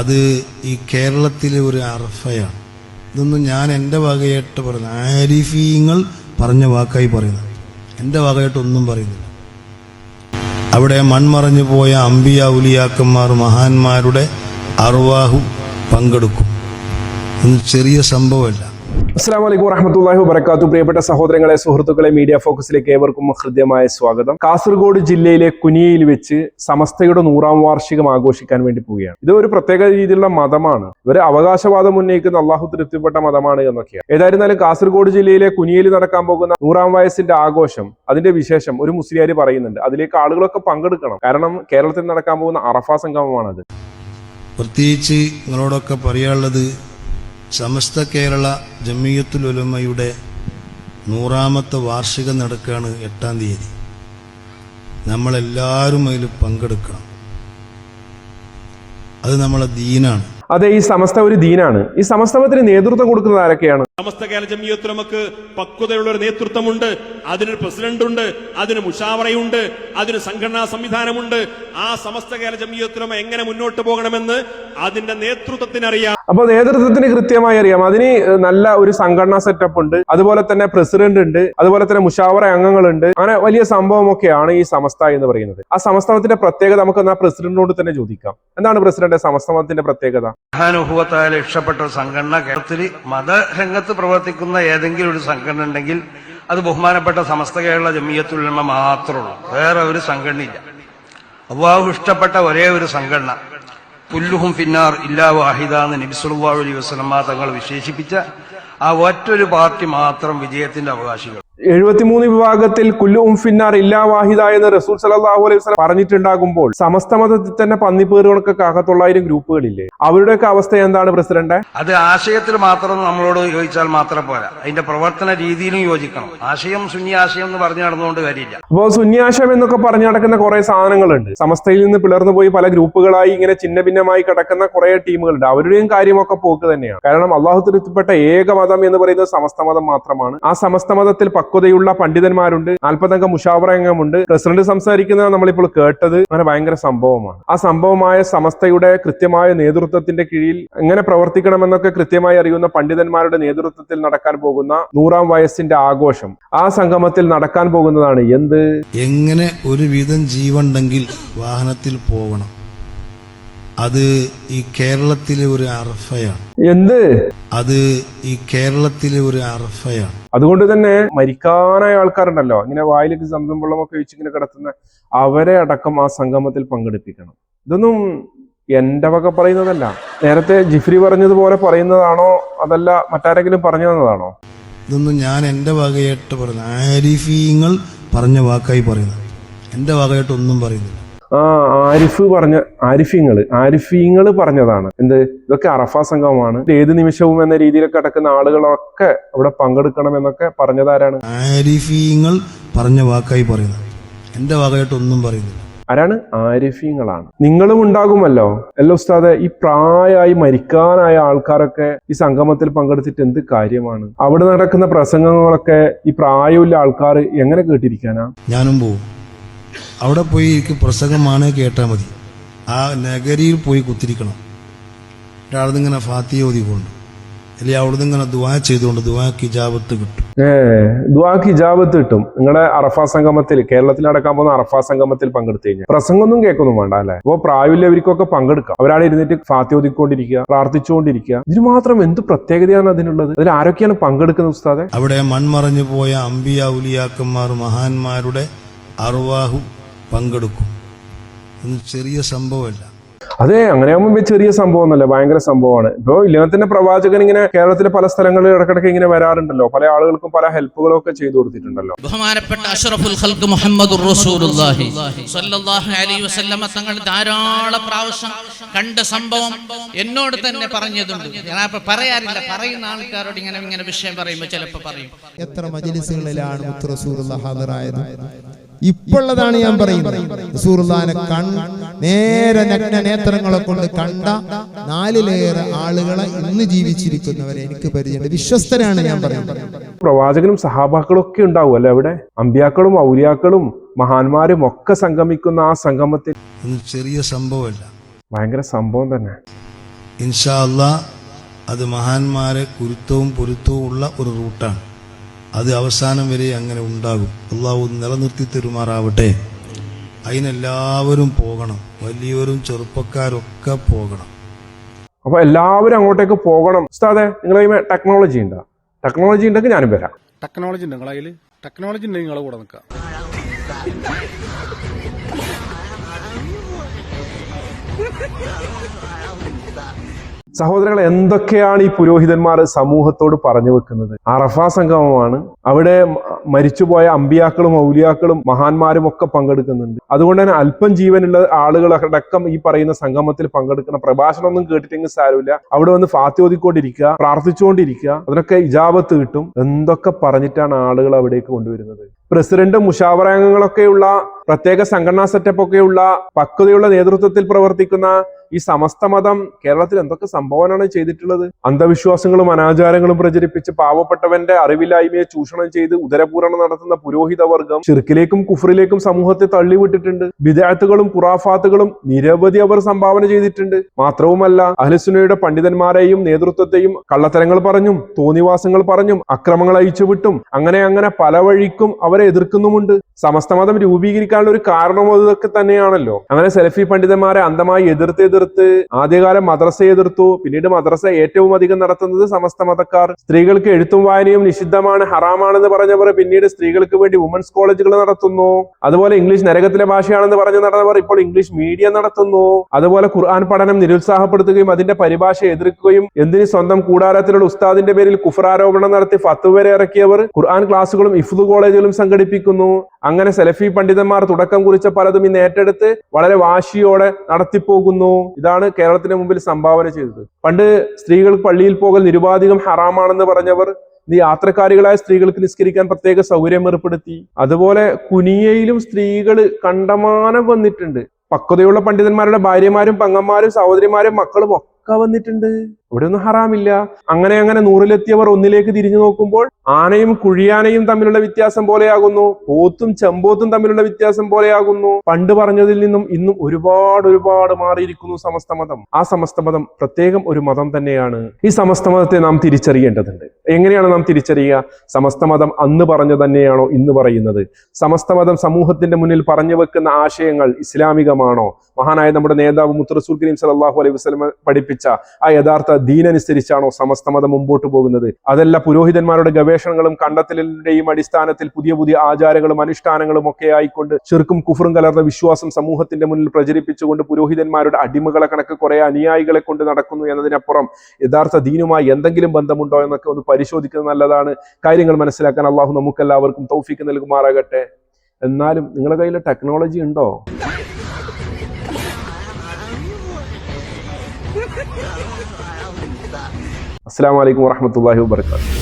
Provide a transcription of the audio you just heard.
അത് ഈ കേരളത്തിലെ ഒരു അർഫയാണ് ഇതൊന്നും ഞാൻ എന്റെ വകയായിട്ട് പറയുന്നത്. ആരിഫീങ്ങൾ പറഞ്ഞ വാക്കായി പറയുന്നത്. എന്റെ വകയായിട്ടൊന്നും പറയുന്നില്ല. അവിടെ മൺമറഞ്ഞു പോയ അമ്പിയ ഉലിയാക്കന്മാർ മഹാന്മാരുടെ അർവാഹു പങ്കെടുക്കും. ഒന്ന് ചെറിയ സംഭവമല്ല. അസ്സാം വലൈക്കും വറഹമത്തല്ലാഹി വബർക്കാത്തു പ്രിയപ്പെട്ട സഹോദരങ്ങളെ സുഹൃത്തുക്കളെ മീഡിയ ഫോക്കസിലേക്ക് ഏവർക്കും ഹൃദ്യമായ സ്വാഗതം. കാസർഗോഡ് ജില്ലയിലെ കുനിയയിൽ വെച്ച് സമസ്തയുടെ നൂറാം വാർഷികം ആഘോഷിക്കാൻ വേണ്ടി പോവുകയാണ്. ഇത് ഒരു പ്രത്യേക രീതിയിലുള്ള മതമാണ്. ഇവർ അവകാശവാദം ഉന്നയിക്കുന്ന അള്ളാഹു തൃപ്തിപ്പെട്ട മതമാണ് എന്നൊക്കെയാണ്. ഏതായിരുന്നാലും കാസർഗോഡ് ജില്ലയിലെ കുനിയയിൽ നടക്കാൻ പോകുന്ന നൂറാം വയസ്സിന്റെ ആഘോഷം അതിന്റെ വിശേഷം ഒരു മുസ്ലിയാർ പറയുന്നുണ്ട്. അതിലേക്ക് ആളുകളൊക്കെ പങ്കെടുക്കണം. കാരണം കേരളത്തിൽ നടക്കാൻ പോകുന്ന അറഫ സംഗമമാണത്. പ്രത്യേകിച്ച് നിങ്ങളോടൊക്കെ പറയാനുള്ളത് സമസ്ത കേരള ജമിയത്തുൽ ഉലമയുടെ നൂറാമത്തെ വാർഷികം നടക്കുകയാണ് എട്ടാം തീയതി. നമ്മളെല്ലാവരും അതിൽ പങ്കെടുക്കണം. അത് നമ്മളെ ദീനാണ്. അതെ ഈ സമസ്ത ഒരു ദീനാണ്. ഈ സമസ്തവത്തിന് നേതൃത്വം കൊടുക്കുന്നത് ആരൊക്കെയാണ്? സമസ്ത കേരള ജമിയത്ത് നമുക്ക് പക്വതയുള്ള ഒരു നേതൃത്വമുണ്ട്. അതിനൊരു പ്രസിഡന്റ് ഉണ്ട് അതിന് മുഷാവറയുണ്ട്. അതിന് സംഘടനാ സംവിധാനമുണ്ട്. ആ സമസ്ത കേരള ജമിയത്തുലമ എങ്ങനെ മുന്നോട്ട് പോകണമെന്ന് അതിന്റെ നേതൃത്വത്തിനറിയാം. അപ്പൊ നേതൃത്വത്തിന് കൃത്യമായി അറിയാം. അതിന് നല്ല ഒരു സംഘടനാ സെറ്റപ്പ് ഉണ്ട്. അതുപോലെ തന്നെ പ്രസിഡന്റ് ഉണ്ട്. അതുപോലെ തന്നെ മുഷാവറ അംഗങ്ങളുണ്ട്. അങ്ങനെ വലിയ സംഭവമൊക്കെയാണ് ഈ സമസ്ത എന്ന് പറയുന്നത്. ആ സംസ്ഥാനത്തിന്റെ പ്രത്യേകത നമുക്ക് എന്നാ പ്രസിഡന്റിനോട് തന്നെ ചോദിക്കാം. എന്താണ് പ്രസിഡന്റ് സമസ്തമത്തിന്റെ പ്രത്യേകത? മഹാനുഭവത്താൽ ഇഷ്ടപ്പെട്ട സംഘടന കേരളത്തിൽ മതരംഗത്ത് പ്രവർത്തിക്കുന്ന ഏതെങ്കിലും ഒരു സംഘടന ഉണ്ടെങ്കിൽ അത് ബഹുമാനപ്പെട്ട സമസ്ത കേരള ജമിയത്തുലമ മാത്രമുള്ളൂ വേറെ ഒരു സംഘടനയില്ല. അള്ളാഹു ഇഷ്ടപ്പെട്ട ഒരേ ഒരു സംഘടന പുല്ലുഹും ഫിന്നാർ ഇല്ലാ വാഹിദ എന്ന് നബിസുല്ലാ അലൈഹി വസ്ലമ തങ്ങൾ വിശേഷിപ്പിച്ച ആ ഒറ്റൊരു പാർട്ടി മാത്രം വിജയത്തിന്റെ അവകാശികൾ. എഴുപത്തിമൂന്ന് വിഭാഗത്തിൽ കുല്ലും ഫിന്നാർ ഇല്ലാ വാഹിദ എന്ന് റസൂൽ സലാഹു അലൈഹി വസല്ലം പറഞ്ഞിട്ടുണ്ടാകുമ്പോൾ സമസ്ത മതത്തിൽ തന്നെ പന്നിപ്പേറുകൾക്ക് അകത്തൊള്ളായിരം ഗ്രൂപ്പുകളില്ലേ? അവരുടെയൊക്കെ അവസ്ഥ എന്താണ് പ്രസിഡന്റ് അത് ആശയത്തിൽ മാത്രം നമ്മളോട് യോജിച്ചാൽ മാത്രം പോരാ. അതിന്റെ പ്രവർത്തന രീതിയിലും യോജിക്കണം. ആശയം സുന്നി ആശയം എന്ന് പറഞ്ഞു നടന്നുകൊണ്ട് കാര്യമില്ല. അപ്പോ ആശയം എന്നൊക്കെ പറഞ്ഞു നടക്കുന്ന കുറെ സാധനങ്ങളുണ്ട്. സമസ്തയിൽ നിന്ന് പിളർന്നു പോയി പല ഗ്രൂപ്പുകളായി ഇങ്ങനെ ചിന്ന ഭിന്നമായി കിടക്കുന്ന കുറെ ടീമുകളുണ്ട്. അവരുടെയും കാര്യമൊക്കെ പോക്ക് തന്നെയാണ്. കാരണം അള്ളാഹു തൃപ്തിപ്പെട്ട ഏക മതം എന്ന് പറയുന്നത് സമസ്ത മതം മാത്രമാണ്. ആ സമസ്ത മതത്തിൽ പക്വതയുള്ള പണ്ഡിതന്മാരുണ്ട് നാൽപ്പതംഗ മുഷാവറംഗമുണ്ട് പ്രസിഡന്റ് സംസാരിക്കുന്നത് നമ്മളിപ്പോൾ കേട്ടത്. അങ്ങനെ ഭയങ്കര സംഭവമാണ്. ആ സംഭവമായ സമസ്തയുടെ കൃത്യമായ നേതൃത്വത്തിന്റെ കീഴിൽ എങ്ങനെ പ്രവർത്തിക്കണമെന്നൊക്കെ കൃത്യമായി അറിയുന്ന പണ്ഡിതന്മാരുടെ നേതൃത്വത്തിൽ നടക്കാൻ പോകുന്ന നൂറാം വയസ്സിന്റെ ആഘോഷം ആ സംഗമത്തിൽ നടക്കാൻ പോകുന്നതാണ് എന്ത്? എങ്ങനെ ഒരു വിധം ജീവണ്ടെങ്കിൽ വാഹനത്തിൽ പോകണം അത് ഈ കേരളത്തിലെ ഒരു അർഫയാണ് എന്ത്? അത് ഈ കേരളത്തിലെ ഒരു അർഫയാണ് അതുകൊണ്ട് തന്നെ മരിക്കാനായ ആൾക്കാരുണ്ടല്ലോ. ഇങ്ങനെ വായിലേക്ക് സംസം വെള്ളമൊക്കെ വെച്ച് ഇങ്ങനെ കിടത്തുന്ന അവരെ അടക്കം ആ സംഗമത്തിൽ പങ്കെടുപ്പിക്കണം. ഇതൊന്നും എന്റെ വക പറയുന്നതല്ല. നേരത്തെ ജിഫ്രി പറഞ്ഞതുപോലെ പറയുന്നതാണോ? അതല്ല മറ്റാരെങ്കിലും പറഞ്ഞു തന്നതാണോ? ഇതൊന്നും ഞാൻ എന്റെ വകയായിട്ട് പറയുന്നത് ആരിഫീങ്ങൾ പറഞ്ഞ വാക്കായി പറയുന്നത്. എന്റെ വകയായിട്ട് ഒന്നും പറയുന്നില്ല. ആ ആരിഫ് പറഞ്ഞ ആരിഫിങ്ങൾ ആരിഫിങ്ങൾ പറഞ്ഞതാണ്. എന്ത്? ഇതൊക്കെ അറഫ സംഘമാണ്. ഏത് നിമിഷവും എന്ന രീതിയിലൊക്കെ അടക്കുന്ന ആളുകളൊക്കെ അവിടെ പങ്കെടുക്കണം എന്നൊക്കെ പറഞ്ഞതാരാണ് ആരിഫീങ്ങൾ പറഞ്ഞ വാക്കായി പറയുന്നത്. എന്റെ വാക്കായിട്ടൊന്നും ഒന്നും പറയുന്നില്ല. ആരാണ്? ആരിഫീങ്ങളാണ്. നിങ്ങളും ഉണ്ടാകുമല്ലോ. അല്ല ഉസ്താദെ ഈ പ്രായമായി മരിക്കാനായ ആൾക്കാരൊക്കെ ഈ സംഗമത്തിൽ പങ്കെടുത്തിട്ട് എന്ത് കാര്യമാണ്? അവിടെ നടക്കുന്ന പ്രസംഗങ്ങളൊക്കെ ഈ പ്രായമുള്ള ആൾക്കാർ എങ്ങനെ കേട്ടിരിക്കാനാ? ഞാനും പോവും. അവിടെ പോയി എനിക്ക് പ്രസംഗമാണ് കേട്ടാൽ മതി. ആ നഗരിയിൽ പോയി കുത്തിരിക്കണം. ഒരാളത് ഇങ്ങനെ ഫാത്തിയ ഓതിക്കൊണ്ട് അല്ലെങ്കിൽ അവിടുന്ന് ഇങ്ങനെ ദുവാ ചെയ്തുകൊണ്ട് ദുവാക്ക് ഇജാബത്ത് കിട്ടും. ഏ ദുവാക്ക് ഇജാബത്ത് കിട്ടും. നിങ്ങളുടെ അറഫ സംഗമത്തിൽ കേരളത്തിൽ നടക്കാൻ പോകുന്ന അറഫ സംഗമത്തിൽ പങ്കെടുത്തു കഴിഞ്ഞാൽ പ്രസംഗമൊന്നും കേൾക്കൊന്നും വേണ്ട അല്ലെ? അപ്പോ പ്രായമില്ലവർക്കൊക്കെ പങ്കെടുക്കാം. അവരാണ് ഇരുന്നിട്ട് ഫാത്തി ഓതിക്കൊണ്ടിരിക്കുക പ്രാർത്ഥിച്ചുകൊണ്ടിരിക്കുക. ഇതിന് മാത്രം എന്ത് പ്രത്യേകതയാണ് അതിനുള്ളത്? അതിൽ ആരൊക്കെയാണ് പങ്കെടുക്കുന്നത് ഉസ്താദെ? അവിടെ മൺമറഞ്ഞു പോയ അമ്പിയ ഉലിയാക്കന്മാർ മഹാന്മാരുടെ അറുവാഹു പങ്കെടുക്കും. ഇതൊന്നും ചെറിയ സംഭവമല്ല. അതെ അങ്ങനെയാകുമ്പോൾ ചെറിയ സംഭവം ഒന്നല്ല ഭയങ്കര സംഭവമാണ്. ഇപ്പൊ ഇദ്ദേഹത്തിന്റെ പ്രവാചകൻ ഇങ്ങനെ കേരളത്തിലെ പല സ്ഥലങ്ങളിൽ ഇടക്കിടക്ക് ഇങ്ങനെ വരാറുണ്ടല്ലോ. പല ആളുകൾക്കും പല ഹെൽപ്പുകളും ഒക്കെ ചെയ്തു കൊടുത്തിട്ടുണ്ടല്ലോ. ബഹുമാനപ്പെട്ട അഷ്റഫുൽ ഖൽക്ക് മുഹമ്മദ് റസൂലുള്ളാഹി സ്വല്ലല്ലാഹു അലൈഹി വസല്ലമ തങ്ങൾ ധാരാളം പ്രാവശ്യം കണ്ട സംഭവം എന്നോട് തന്നെ പറഞ്ഞതുണ്ട്. ഞാൻ അപ്പൊ പറയാറില്ല പറയുന്ന ആൾക്കാരോട് ഇങ്ങനെ ഇങ്ങനെ വിഷയം പറയുമ്പോൾ ചിലപ്പോൾ പറയും. എത്ര മജ്ലിസുകളിലാണ് റസൂലുള്ളാഹി റസൂലുള്ള ഹാജറായത്? ഇപ്പോഴതാണ് ഞാൻ പറയുന്നത്. റസൂറുല്ലാനെ കൺ നേരെ നഗ്ന നേത്രങ്ങളെ കൊണ്ട് കണ്ട നാലിലേറെ ആളുകളെ ഇന്ന് ജീവിച്ചിരിക്കുന്നവരെ എനിക്ക് പരിചയമുണ്ട്. വിശ്വസ്തരാണ് ഞാൻ പറയുന്നത്. പ്രവാചകനും സഹാബാക്കളും ഒക്കെ ഉണ്ടാവും അല്ലെ അവിടെ? അമ്പ്യാക്കളും ഔലിയാക്കളും മഹാന്മാരും ഒക്കെ സംഗമിക്കുന്ന ആ സംഗമത്തിൽ ചെറിയ സംഭവമല്ല. ഭയങ്കര സംഭവം തന്നെ. ഇൻഷാ അല്ലാ അത് മഹാന്മാരെ കുരുത്തവും പൊരുത്തവും ഉള്ള ഒരു റൂട്ടാണ്. അത് അവസാനം വരെ അങ്ങനെ ഉണ്ടാകും. അള്ളാഹു നിലനിർത്തി തരുമാറാവട്ടെ. അതിനെല്ലാവരും പോകണം. വലിയവരും ചെറുപ്പക്കാരൊക്കെ പോകണം. അപ്പൊ എല്ലാവരും അങ്ങോട്ടേക്ക് പോകണം. ഉസ്താദെ നിങ്ങളെ ടെക്നോളജി ഉണ്ടോ? ടെക്നോളജി ഉണ്ടെങ്കിൽ ഞാനും വരാം. ടെക്നോളജി ഉണ്ട് നിങ്ങളെ ടെക്നോളജി ഉണ്ടെങ്കിൽ നിങ്ങളെ കൂടെ നിൽക്കാം. സഹോദരങ്ങൾ എന്തൊക്കെയാണ് ഈ പുരോഹിതന്മാർ സമൂഹത്തോട് പറഞ്ഞു വെക്കുന്നത്? അറഫ സംഗമമാണ്. അവിടെ മരിച്ചുപോയ അമ്പിയാക്കളും ഔലിയാക്കളും മഹാന്മാരും ഒക്കെ പങ്കെടുക്കുന്നുണ്ട്. അതുകൊണ്ട് തന്നെ അല്പം ജീവനുള്ള ആളുകളടക്കം ഈ പറയുന്ന സംഗമത്തിൽ പങ്കെടുക്കുന്ന പ്രഭാഷണമൊന്നും കേട്ടിട്ടെങ്കിൽ സാരമില്ല. അവിടെ വന്ന് ഫാത്യോദിക്കൊണ്ടിരിക്കുക പ്രാർത്ഥിച്ചുകൊണ്ടിരിക്കുക അതിനൊക്കെ ഇജാബത്ത് കിട്ടും. എന്തൊക്കെ പറഞ്ഞിട്ടാണ് ആളുകൾ അവിടേക്ക് കൊണ്ടുവരുന്നത്? പ്രസിഡന്റ് മുഷാവറ അംഗങ്ങളൊക്കെയുള്ള പ്രത്യേക സംഘടനാ സെറ്റപ്പ് ഒക്കെയുള്ള പക്വതയുള്ള നേതൃത്വത്തിൽ പ്രവർത്തിക്കുന്ന ഈ സമസ്ത മതം കേരളത്തിൽ എന്തൊക്കെ സംഭവനാണ് ചെയ്തിട്ടുള്ളത്? അന്ധവിശ്വാസങ്ങളും അനാചാരങ്ങളും പ്രചരിപ്പിച്ച് പാവപ്പെട്ടവന്റെ അറിവില്ലായ്മയെ ചൂഷണം ചെയ്ത് ഉദരപൂരണം നടത്തുന്ന പുരോഹിത വർഗം ചെറുക്കിലേക്കും കുഫറിലേക്കും സമൂഹത്തെ തള്ളിവിട്ടിട്ടുണ്ട്. വിദ്യാർത്ഥികളും ഖുറാഫാത്തുകളും നിരവധി അവർ സംഭാവന ചെയ്തിട്ടുണ്ട്. മാത്രവുമല്ല അഹ്ലുസുനയുടെ പണ്ഡിതന്മാരെയും നേതൃത്വത്തെയും കള്ളത്തരങ്ങൾ പറഞ്ഞും തോന്നിവാസങ്ങൾ പറഞ്ഞും അക്രമങ്ങൾ അയച്ചുവിട്ടും അങ്ങനെ അങ്ങനെ പല വഴിക്കും അവരെ എതിർക്കുന്നുമുണ്ട്. സമസ്തമതം രൂപീകരിക്കാനുള്ള ഒരു കാരണമോ അതൊക്കെ തന്നെയാണല്ലോ. അങ്ങനെ സെലഫി പണ്ഡിതന്മാരെ അന്ധമായി എതിർത്ത് എതിർത്ത് ആദ്യകാലം മദ്രസ എതിർത്തു. പിന്നീട് മദ്രസ ഏറ്റവും അധികം നടത്തുന്നത് സമസ്ത മതക്കാർ. സ്ത്രീകൾക്ക് എഴുത്തും വായനയും നിഷിദ്ധമാണ് ഹറാമാണെന്ന് പറഞ്ഞവർ പിന്നീട് സ്ത്രീകൾക്ക് വേണ്ടി വുമൻസ് കോളേജുകൾ നടത്തുന്നു. അതുപോലെ ഇംഗ്ലീഷ് നരകത്തിലെ ഭാഷയാണെന്ന് പറഞ്ഞു നടന്നവർ ഇപ്പോൾ ഇംഗ്ലീഷ് മീഡിയം നടത്തുന്നു. അതുപോലെ ഖുർആൻ പഠനം നിരുത്സാഹപ്പെടുത്തുകയും അതിന്റെ പരിഭാഷ എതിർക്കുകയും എന്തിന് സ്വന്തം കൂടാരത്തിലുള്ള ഉസ്താദിന്റെ പേരിൽ കുഫറാരോപണം നടത്തി ഫത്ത് വരെ ഇറക്കിയവർ ഖുർആൻ ക്ലാസുകളും ഇഫ്ദു കോളേജുകളും സംഘടിപ്പിക്കുന്നു. അങ്ങനെ സെലഫി പണ്ഡിതന്മാർ തുടക്കം കുറിച്ച പലതും ഇന്ന് ഏറ്റെടുത്ത് വളരെ വാശിയോടെ നടത്തിപ്പോകുന്നു. ഇതാണ് കേരളത്തിന് മുമ്പിൽ സംഭാവന ചെയ്തത്. പണ്ട് സ്ത്രീകൾ പള്ളിയിൽ പോകൽ നിരുപാധികം ഹറാമാണെന്ന് പറഞ്ഞവർ യാത്രക്കാരികളായ സ്ത്രീകൾക്ക് നിസ്കരിക്കാൻ പ്രത്യേക സൗകര്യം ഏർപ്പെടുത്തി. അതുപോലെ കുനിയയിലും സ്ത്രീകൾ കണ്ടമാനം വന്നിട്ടുണ്ട്. പക്വതയുള്ള പണ്ഡിതന്മാരുടെ ഭാര്യമാരും പങ്ങന്മാരും സഹോദരിമാരും മക്കളും ഒക്കെ വന്നിട്ടുണ്ട്. ഇവിടെ ഒന്നും ഹറാമില്ല. അങ്ങനെ അങ്ങനെ നൂറിലെത്തിയവർ ഒന്നിലേക്ക് തിരിഞ്ഞു നോക്കുമ്പോൾ ആനയും കുഴിയാനയും തമ്മിലുള്ള വ്യത്യാസം പോലെയാകുന്നു. പോത്തും ചെമ്പോത്തും തമ്മിലുള്ള വ്യത്യാസം പോലെയാകുന്നു. പണ്ട് പറഞ്ഞതിൽ നിന്നും ഇന്നും ഒരുപാട് ഒരുപാട് മാറിയിരിക്കുന്നു സമസ്ത മതം. ആ സമസ്ത മതം പ്രത്യേകം ഒരു മതം തന്നെയാണ്. ഈ സമസ്ത മതത്തെ നാം തിരിച്ചറിയേണ്ടതുണ്ട്. എങ്ങനെയാണ് നാം തിരിച്ചറിയുക? സമസ്ത മതം അന്ന് പറഞ്ഞു തന്നെയാണോ ഇന്ന് പറയുന്നത്? സമസ്ത മതം സമൂഹത്തിന്റെ മുന്നിൽ പറഞ്ഞു വെക്കുന്ന ആശയങ്ങൾ ഇസ്ലാമികമാണോ? മഹാനായ നമ്മുടെ നേതാവ് മുത്തറസൂൽ കരീം സലാഹു അലൈഹി വസ്ലം പഠിപ്പിച്ച ആ യഥാർത്ഥ ദീനനുസരിച്ചാണോ സമസ്ത മതം മുമ്പോട്ട് പോകുന്നത്? അതല്ല പുരോഹിതന്മാരുടെ ഗവേഷണങ്ങളും കണ്ടെത്തലിന്റെയും അടിസ്ഥാനത്തിൽ പുതിയ പുതിയ ആചാരങ്ങളും അനുഷ്ഠാനങ്ങളും ഒക്കെ ആയിക്കൊണ്ട് ചെറുക്കും കുഫറും കലർന്ന വിശ്വാസം സമൂഹത്തിന്റെ മുന്നിൽ പ്രചരിപ്പിച്ചുകൊണ്ട് പുരോഹിതന്മാരുടെ അടിമകളെ കണക്ക് കുറെ അനുയായികളെ കൊണ്ട് നടക്കുന്നു എന്നതിനപ്പുറം യഥാർത്ഥ ദീനുമായി എന്തെങ്കിലും ബന്ധമുണ്ടോ എന്നൊക്കെ ഒന്ന് പരിശോധിക്കുന്നത് നല്ലതാണ്. കാര്യങ്ങൾ മനസ്സിലാക്കാൻ അള്ളാഹു നമുക്കെല്ലാവർക്കും തൗഫീക്ക് നൽകുമാറാകട്ടെ. എന്നാലും നിങ്ങളുടെ കയ്യിൽ ടെക്നോളജി ഉണ്ടോ? അസ്സാം വലൈക്കും വാഹമത്തല്ലാഹി വാബർക്കാത്തു